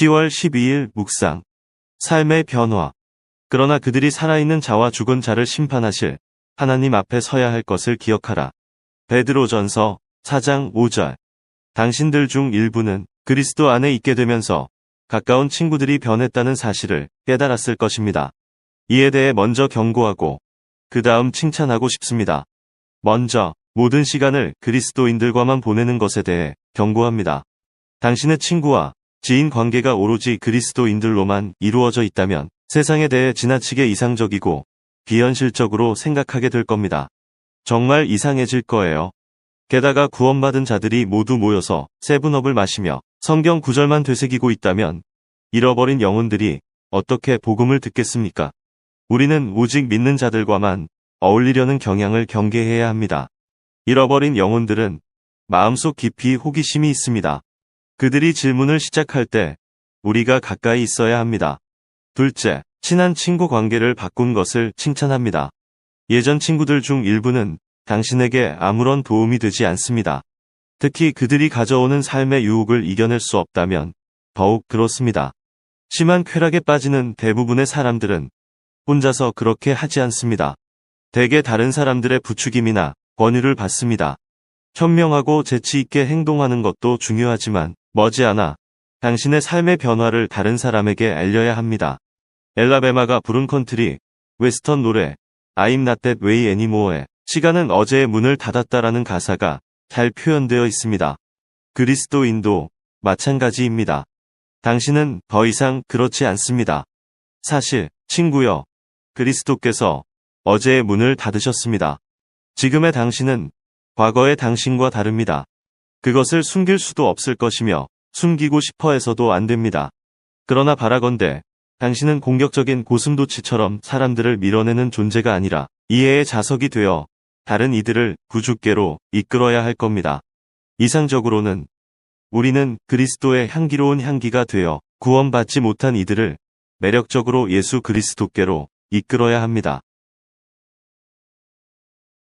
10월 12일 묵상. 삶의 변화. 그러나 그들이 살아있는 자와 죽은 자를 심판하실 하나님 앞에 서야 할 것을 기억하라. 베드로전서 4장 5절. 당신들 중 일부는 그리스도 안에 있게 되면서 가까운 친구들이 변했다는 사실을 깨달았을 것입니다. 이에 대해 먼저 경고하고 그 다음 칭찬하고 싶습니다. 먼저 모든 시간을 그리스도인들과만 보내는 것에 대해 경고합니다. 당신의 친구와 지인 관계가 오로지 그리스도인들로만 이루어져 있다면 세상에 대해 지나치게 이상적이고 비현실적으로 생각하게 될 겁니다. 정말 이상해질 거예요. 게다가 구원받은 자들이 모두 모여서 세븐업을 마시며 성경 구절만 되새기고 있다면 잃어버린 영혼들이 어떻게 복음을 듣겠습니까? 우리는 오직 믿는 자들과만 어울리려는 경향을 경계해야 합니다. 잃어버린 영혼들은 마음속 깊이 호기심이 있습니다. 그들이 질문을 시작할 때 우리가 가까이 있어야 합니다. 둘째, 친한 친구 관계를 바꾼 것을 칭찬합니다. 예전 친구들 중 일부는 당신에게 아무런 도움이 되지 않습니다. 특히 그들이 가져오는 삶의 유혹을 이겨낼 수 없다면 더욱 그렇습니다. 심한 쾌락에 빠지는 대부분의 사람들은 혼자서 그렇게 하지 않습니다. 대개 다른 사람들의 부추김이나 권유를 받습니다. 현명하고 재치 있게 행동하는 것도 중요하지만 머지않아 당신의 삶의 변화를 다른 사람에게 알려야 합니다. 엘라베마가 부른 컨트리, 웨스턴 노래, I'm not that way anymore의 시간은 어제의 문을 닫았다라는 가사가 잘 표현되어 있습니다. 그리스도인도 마찬가지입니다. 당신은 더 이상 그렇지 않습니다. 사실, 친구여, 그리스도께서 어제의 문을 닫으셨습니다. 지금의 당신은 과거의 당신과 다릅니다. 그것을 숨길 수도 없을 것이며 숨기고 싶어 해서도 안 됩니다. 그러나 바라건대 당신은 공격적인 고슴도치처럼 사람들을 밀어내는 존재가 아니라 이해의 자석이 되어 다른 이들을 구주께로 이끌어야 할 겁니다. 이상적으로는 우리는 그리스도의 향기로운 향기가 되어 구원받지 못한 이들을 매력적으로 예수 그리스도께로 이끌어야 합니다.